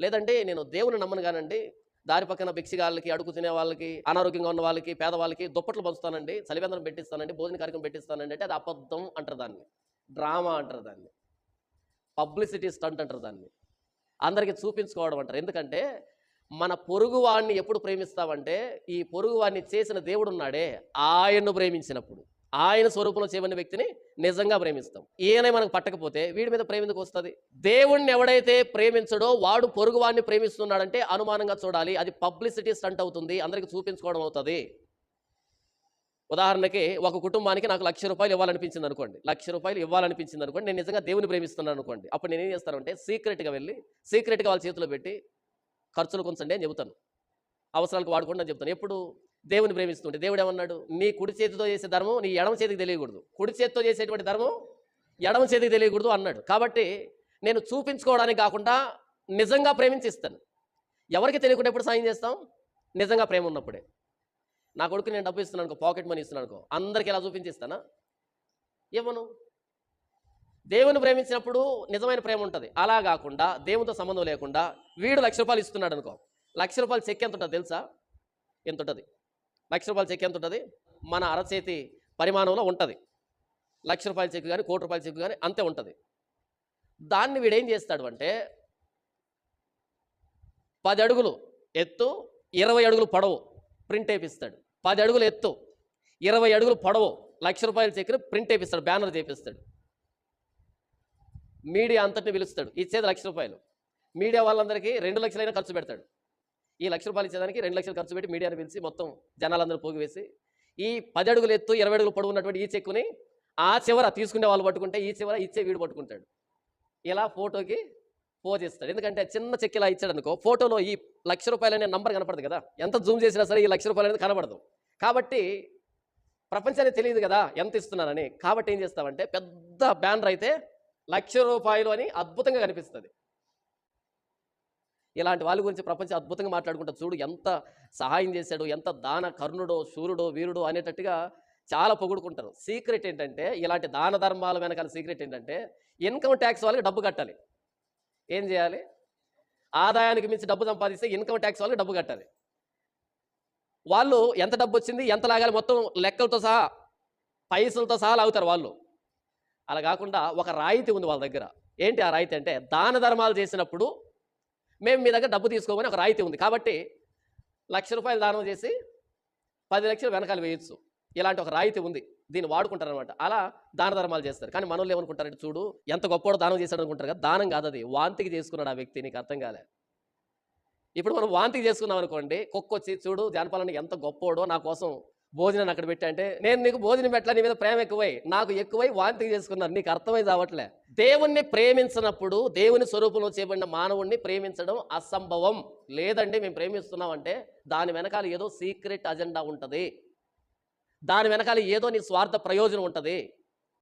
లేదంటే నేను దేవుని నమ్మను కానండి దారి పక్కన భిక్షగాళ్ళకి అడుగు తినే వాళ్ళకి అనారోగ్యంగా ఉన్న వాళ్ళకి పేదవాళ్ళకి దుప్పట్లు పంచుతానండి చలివేందనం పెట్టిస్తానండి భోజన కార్యక్రమం పెట్టిస్తానండి అంటే అది అబద్ధం అంటారు దాన్ని. డ్రామా అంటారు దాన్ని. పబ్లిసిటీ స్టంట్ అంటారు దాన్ని. అందరికీ చూపించుకోవడం అంటారు. ఎందుకంటే మన పొరుగువాడిని ఎప్పుడు ప్రేమిస్తామంటే ఈ పొరుగువాడిని చేసిన దేవుడు ఉన్నాడే ఆయన్ను ప్రేమించినప్పుడు. ఆయన స్వరూపంలో చేయమని వ్యక్తిని నిజంగా ప్రేమిస్తాం. ఈయన మనకు పట్టకపోతే వీడి మీద ప్రేమ ఎందుకు వస్తుంది? దేవుణ్ణి ఎవడైతే ప్రేమించడో వాడు పొరుగువాడిని ప్రేమిస్తున్నాడంటే అనుమానంగా చూడాలి. అది పబ్లిసిటీ స్టంట్ అవుతుంది. అందరికి చూపించుకోవడం అవుతుంది. ఉదాహరణకి ఒక కుటుంబానికి నాకు లక్ష రూపాయలు ఇవ్వాలనిపించింది అనుకోండి. లక్ష రూపాయలు ఇవ్వాలనిపించింది అనుకోండి. నేను నిజంగా దేవుని ప్రేమిస్తున్నాను అనుకోండి. అప్పుడు నేను ఏం చేస్తానంటే సీక్రెట్గా వెళ్ళి సీక్రెట్గా వాళ్ళ చేతిలో పెట్టి ఖర్చులు కొంచండి అని చెబుతాను. అవసరాలకు వాడుకోండి అని చెప్తాను ఎప్పుడు? దేవుని ప్రేమిస్తుంటే దేవుడు ఏమన్నాడు? నీ కుడి చేతితో చేసే ధర్మం నీ ఎడమ చేతికి తెలియకూడదు. కుడి చేతితో చేసేటువంటి ధర్మం ఎడమ చేతికి తెలియకూడదు అన్నాడు. కాబట్టి నేను చూపించుకోవడానికి కాకుండా నిజంగా ప్రేమించి ఇస్తాను ఎవరికి తెలియకుండా ఎప్పుడు సాయం చేస్తాం? నిజంగా ప్రేమ ఉన్నప్పుడే. నా కొడుకు నేను డబ్బు ఇస్తున్నాను అనుకో పాకెట్ మనీ ఇస్తున్నాను అనుకో అందరికి ఎలా చూపించిస్తానా? ఏమను? దేవుని ప్రేమించినప్పుడు నిజమైన ప్రేమ ఉంటుంది. అలా కాకుండా దేవునితో సంబంధం లేకుండా వీడు లక్ష రూపాయలు ఇస్తున్నాడు అనుకో. లక్ష రూపాయలు చెక్ ఎంత ఉంటుంది తెలుసా? ఎంత ఉంటుంది? లక్ష రూపాయల చెక్ ఎంత ఉంటుంది మన అరచేతి పరిమాణంలో ఉంటుంది. లక్ష రూపాయల చెక్ కానీ కోటి రూపాయల చెక్ కానీ అంతే ఉంటుంది. దాన్ని వీడేం చేస్తాడు అంటే పది అడుగులు ఎత్తు ఇరవై అడుగులు పొడవు ప్రింట్ వేపిస్తాడు పది అడుగులు ఎత్తు ఇరవై అడుగులు పొడవు లక్ష రూపాయల చెక్ని ప్రింట్ వేపిస్తాడు బ్యానర్ చేపిస్తాడు. మీడియా అంతటిని పిలుస్తాడు. ఇచ్చేది లక్ష రూపాయలు. మీడియా వాళ్ళందరికీ రెండు లక్షలైనా ఖర్చు పెడతాడు. ఈ లక్ష రూపాయలు ఇచ్చేదానికి రెండు లక్షలు ఖర్చు పెట్టి మీడియా పిలిచి మొత్తం జనాలందరూ పోగివేసి ఈ పది అడుగులు ఎత్తు ఇరవై అడుగులు పొడవు ఉన్నటువంటి ఈ చెక్కుని ఆ చివర తీసుకునే వాళ్ళు పట్టుకుంటే ఈ చివర ఇచ్చే వీడు పట్టుకుంటాడు. ఇలా ఫోటోకి పోజ్ ఇస్తాడు. ఎందుకంటే చిన్న చెక్ ఇలా ఇచ్చాడు అనుకో ఫోటోలో ఈ లక్ష రూపాయలు అనే నంబర్ కనపడదు కదా. ఎంత జూమ్ చేసినా సరే ఈ లక్ష రూపాయలు అనేది కనబడదు. కాబట్టి ప్రపంచానికి తెలియదు కదా ఎంత ఇస్తున్నారని. కాబట్టి ఏం చేస్తామంటే పెద్ద బ్యానర్ అయితే లక్ష రూపాయలు అని అద్భుతంగా కనిపిస్తుంది. ఇలాంటి వాళ్ళ గురించి ప్రపంచం అద్భుతంగా మాట్లాడుకుంటా చూడు ఎంత సహాయం చేశాడు ఎంత దాన కర్ణుడో శూరుడో వీరుడో అనేటట్టుగా చాలా పొగుడుకుంటారు. సీక్రెట్ ఏంటంటే ఇలాంటి దాన ధర్మాల వెనకాల సీక్రెట్ ఏంటంటే ఇన్కమ్ ట్యాక్స్ వాళ్ళకి డబ్బు కట్టాలి. ఏం చేయాలి? ఆదాయానికి మించి డబ్బు సంపాదిస్తే ఇన్కమ్ ట్యాక్స్ వాళ్ళకి డబ్బు కట్టాలి. వాళ్ళు ఎంత డబ్బు వచ్చింది ఎంత లాగాలి మొత్తం లెక్కలతో సహా పైసలతో సహా లాగుతారు వాళ్ళు. అలా కాకుండా ఒక రాయితీ ఉంది వాళ్ళ దగ్గర. ఏంటి ఆ రాయితీ అంటే దాన ధర్మాలు చేసినప్పుడు మేము మీ దగ్గర డబ్బు తీసుకోమని ఒక రాయితీ ఉంది. కాబట్టి లక్ష రూపాయలు దానం చేసి పది లక్షలు వెనకాల వేయొచ్చు. ఇలాంటి ఒక రాయితీ ఉంది. దీన్ని వాడుకుంటారనమాట అలా దాన ధర్మాలు చేస్తారు. కానీ మనోళ్ళు ఏమనుకుంటారంటే చూడు ఎంత గొప్పవాడు దానం చేశాడు అనుకుంటారు కదా దానం కాదు అది. వాంతికి చేసుకున్నాడు ఆ వ్యక్తి నీకు అర్థం కాలే. ఇప్పుడు మనం వాంతికి చేసుకున్నాం అనుకోండి కుక్క వచ్చి చూడు జానపాలని ఎంత గొప్పోడో నా కోసం భోజనం అక్కడ పెట్టా అంటే నేను నీకు భోజనం పెట్టలే నీ మీద ప్రేమ ఎక్కువై నాకు ఎక్కువై వాంతికి చేసుకున్నాను నీకు అర్థమై చావట్లే దేవుణ్ణి ప్రేమించినప్పుడు దేవుని స్వరూపంలో చేయబడిన మానవుణ్ణి ప్రేమించడం అసంభవం. లేదండి మేము ప్రేమిస్తున్నామంటే దాని వెనకాల ఏదో సీక్రెట్ అజెండా ఉంటుంది. దాని వెనకాల ఏదో నీ స్వార్థ ప్రయోజనం ఉంటుంది.